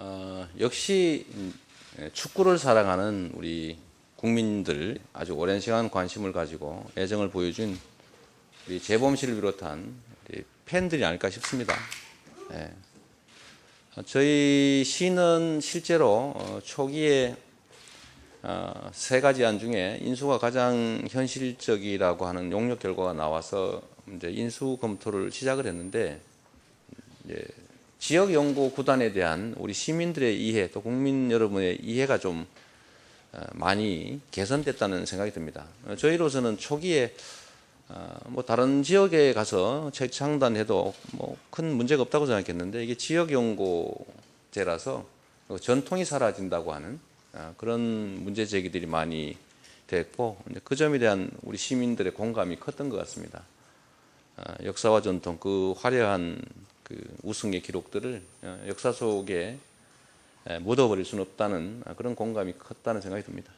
어, 역시 음, 예, 축구를 사랑하는 우리 국민들 아주 오랜 시간 관심을 가지고 애정을 보여준 우리 재범 씨를 비롯한 우리 팬들이 아닐까 싶습니다. 예. 어, 저희 시는 실제로 어, 초기에 어, 세 가지 안 중에 인수가 가장 현실적이라고 하는 용역 결과가 나와서 이제 인수 검토를 시작을 했는데 지역 연구 구단에 대한 우리 시민들의 이해 또 국민 여러분의 이해가 좀 어, 많이 개선됐다는 생각이 듭니다. 어, 저희로서는 초기에 어, 뭐 다른 지역에 가서 재창단해도 뭐 큰 문제가 없다고 생각했는데 이게 지역 연구제라서 전통이 사라진다고 하는 아, 그런 문제 제기들이 많이 됐고 그 점에 대한 우리 시민들의 공감이 컸던 것 같습니다. 아, 역사와 전통 그 화려한 그 우승의 기록들을 어, 역사 속에 에, 묻어버릴 수는 없다는 아, 그런 공감이 컸다는 생각이 듭니다.